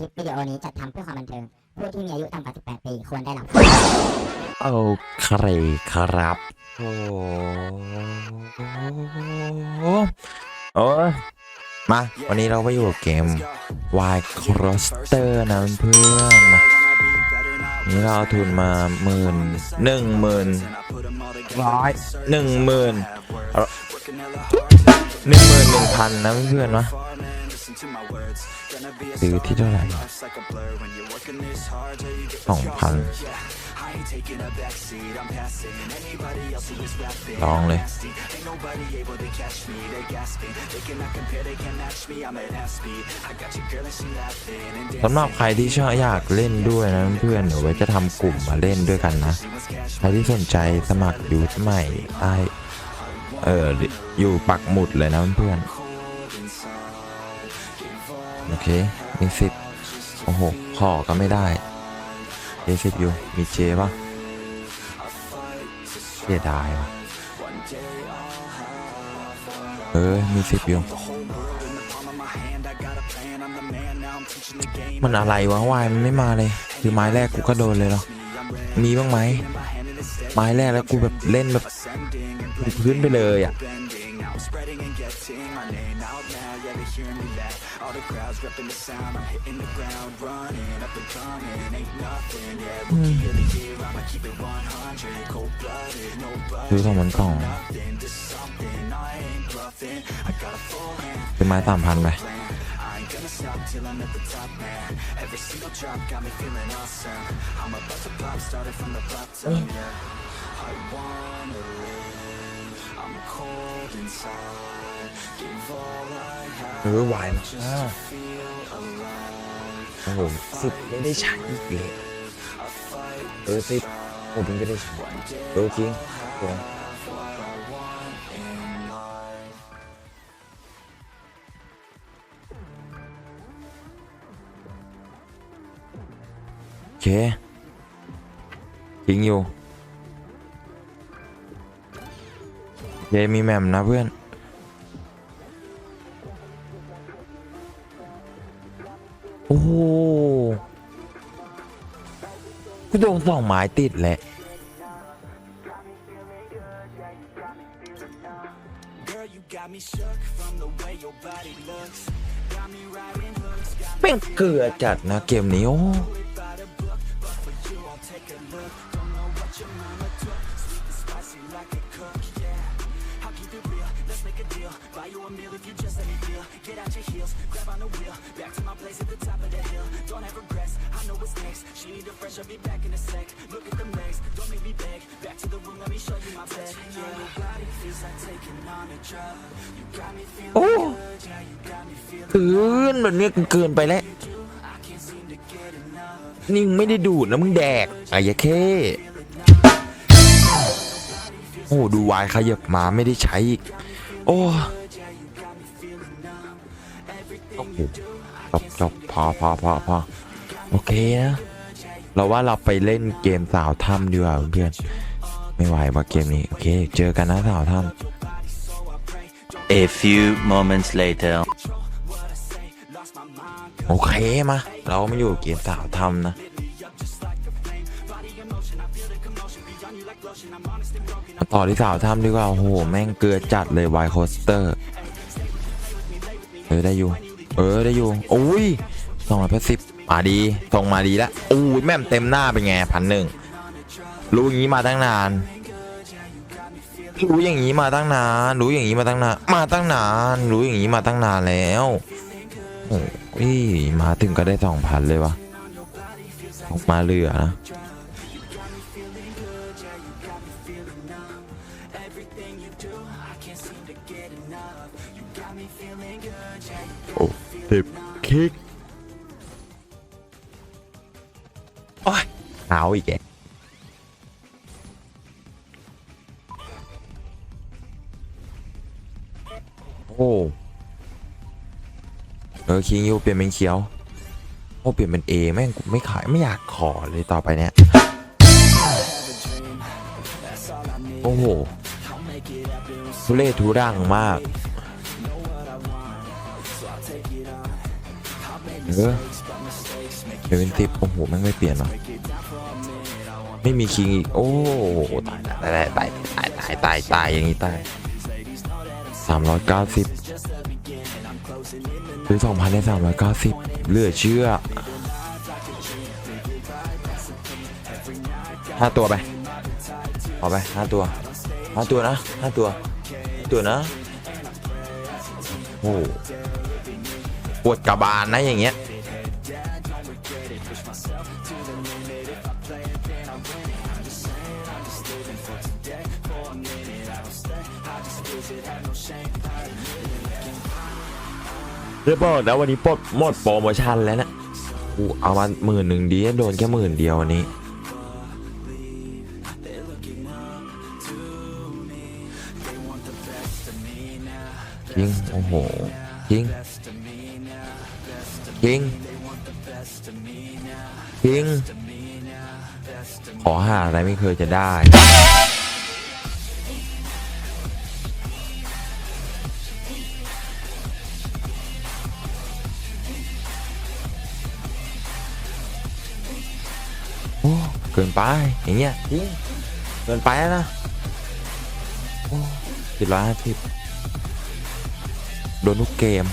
ลิปวิดีโอนี้จัดทำเพื่อความบันเทิง ผู้ที่มีอายุต่ำกว่า 18 ปี ควรได้รับโอเคครับ โอ้โอ้มา วันนี้เราไปอยู่กับเกม Y Cluster นะเพื่อนนี่เราเอาทุนมาหมื่นหนึ่งหมื่นร้อยหนึ่งหมื่นหนึ่งหมื่นหนึ่งพันนะเพื่อนๆนะ ซื้อที่เท่าไหร่สองพันลองเลย สำหรับใครที่ชอบอยากเล่นด้วยนะเพื่อนเดี๋ยวไว้จะทำกลุ่มมาเล่นด้วยกันนะ ใครที่สนใจสมัครอยู่ใหม่ใต้เอออยู่ปักหมุดเลยนะเพื่อน โอเค มีสิบโอ้โหขอก็ไม่ได้เจสิบอยู่ มีเจปะเสียดายวะเออ มีสิบอยู่ มันอะไรวะวายมันไม่มาเลย คือไม้แรกกูก็โดนเลยเหรอ มีบ้างไหม ไม้แรกแล้วกูแบบเล่นแบบพื้นไปเลยอะ ซื้อของมันกล่องเป็นไม้สามพันไป เออไหวมากโอ้โหสิบไม่ได้ใช้อีกเลยเออสิบผมไม่ได้ใช้เออจริงตรงโอเคจริงอยู่ เยมีแมมนะเพื่อน โอ้โหกูโดนสองไม้ติดแหละแม่งเกลือจัดนะเกมนี้โอ้ โอ้เกินแบบนี้เกินไปแล้วนี่มึงไม่ได้ดูดนะมึงแดกไอ้ยะเข้โอ้ ดูวายขยับมาไม่ได้ใช้อีก โอ้โอ้โหจบจบพอพอพอพอโอเคนะ เราว่าเราไปเล่นเกมสาวถ้ำดีกว่าเพื่อนไม่ไหวว่าเกมนี้ โอเค เจอกันนะสาวถ้ำ A few moments later. โอเคมา เรามาอยู่เกมสาวทำนะมาต่อที่สาวทำดีกว่า โอ้โห แม่งเกลือจัดเลยไวโคสเตอร์เออได้อยู่ เออได้อยู่โอ้ยสองร้อยแปดสิบ มาดีส่งมาดีแล้วโอ้แม่มเต็มหน้าเป็นไงพันหนึ่งรู้อย่างนี้มาตั้งนาน รู้อย่างนี้มาตั้งนาน รู้อย่างนี้มาตั้งนาน มาตั้งนาน รู้อย่างนี้มาตั้งนานแล้วโอ้ยมาถึงก็ได้สองพันเลยวะออกมาเหลือนะโอ้สิบคิก อ้ยหนาวอีกแกโอ้เออคิงยูเปลี่ยนเป็นเขียว โอ้เปลี่ยนเป็นเอแม่งกูไม่ขายไม่อยากขอเลยต่อไปเนี้ยโอ้โหทุเล่ทุรังมากเออเป็นสิบโอ้โหแม่งไม่เปลี่ยนหรอ ไม่มีคิงอีก โอ้ตายตายตายตายตายตายตายอย่างนี้ตายสามร้อยเก้าสิบซื้อสองพันได้สามร้อยเก้าสิบเหลือเชื่อห้าตัวไปเอาไปห้าตัวห้าตัวนะห้าตัวตัวนะโอ้ปวดกระบาลนะอย่างเงี้ย เรียบร้อยแล้ววันนี้ปลดหมดโปรโมชั่นแล้วนะกูเอามาหมื่นหนึ่งดีโดนแค่หมื่นเดียววันนี้จริงโอ้โหจริงจริงจริงขอหาอะไรไม่เคยจะได้ อ้เกินไปอย่างเงี้ยจริงเกินไปแล้วนะโอ้สิบร้อยห้าสิบโดนทุกเกม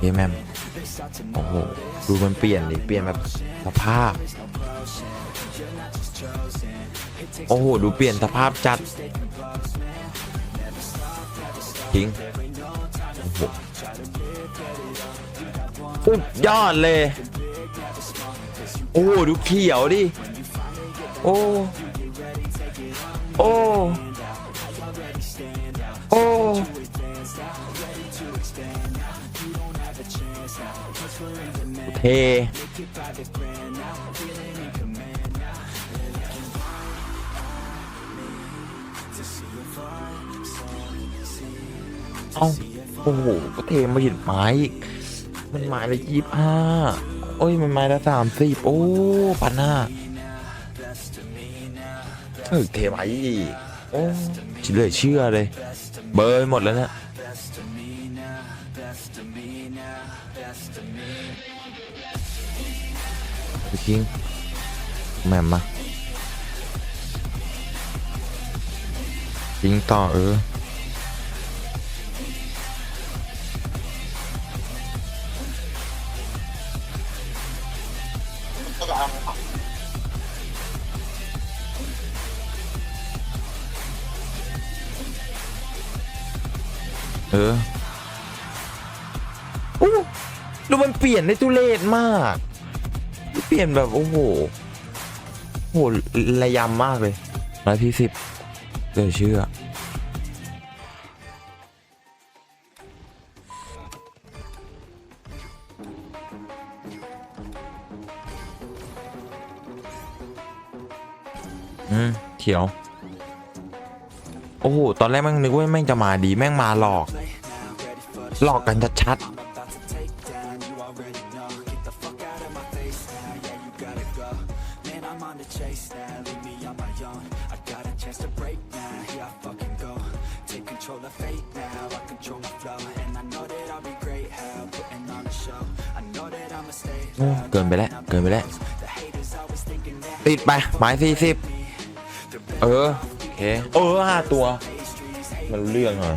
เยแมมโอ้โห ดูมันเปลี่ยนดิเปลี่ยนแบบสภาพ โอ้โห ดูเปลี่ยนสภาพจัด ทิ้ง โอ้โหสุดยอดเลย โอ้โหดูเขียวดิ โอ้ โอ้ โอ้ เทเอ้าโอ้โห ก็เทมาหินไม้อีกมันไม้ละยี่ห้าโอ้ย มันไม้ละสามสิบโอ้ปันห้าเออเทมาอีกโอ้เหลยเชื่อเลย เบอร์หมดแล้วเนะ ไปทิ้งแหม่มมาทิ้งต่อเออเออ ดูมันเปลี่ยนได้ทุเรศมาก เปลี่ยนแบบโอ้โหโอ้โหระยำมากเลยร้อยที่สิบเลยเชื่ออืมเขียว โอ้โห ตอนแรกแม่งนึกว่าแม่งจะมาดีแม่งมาหลอก หลอกกันชัดๆ โอ้เกินไปแล้ว เกินไปแล้วติดไปหมายสี่สิบเออ โอเค เออห้าตัว มันรู้เรื่องหน่อ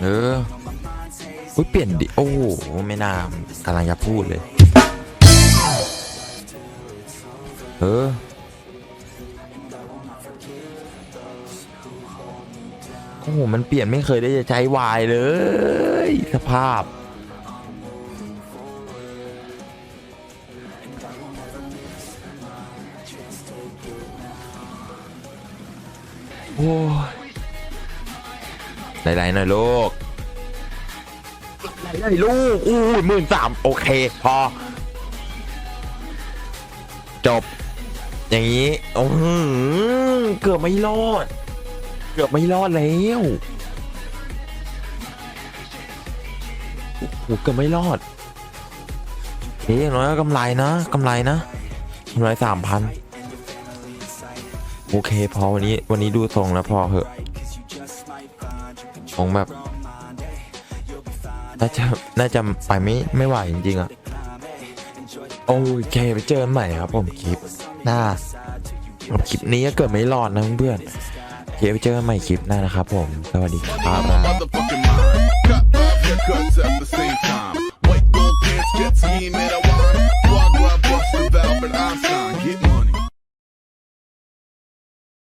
เอออุ้ยเปลี่ยนดิ โอ้โหไม่น่ากำลังจะพูดเลย เออ โอ้โห มันเปลี่ยนไม่เคยได้จะใช้วายเลย สภาพ โอ้ย ไหลๆหน่อยลูกได้ลูกอู้หมื่นสามโอเค พอ จบ อย่างนี้โอ้เกือบไม่รอด เกือบไม่รอดแล้วโอ้โหเกือบไม่รอดเฮ้ยน้อยก็กำไรนะกำไรนะกำไรสามพันโอเค พอวันนี้วันนี้ดูทรงแล้วพอเหอะ งแบบน่าจะน่าจะไปไม่ไม่ไหวจริงๆอะโอเคไปเจอกันใหม่ครับผมคลิปหน้าคลิปนี้ก็เกิดไม่รอดนะเพื่อนๆโอเคไปเจอกันใหม่คลิปหน้านะครับผม สวัสดีครับ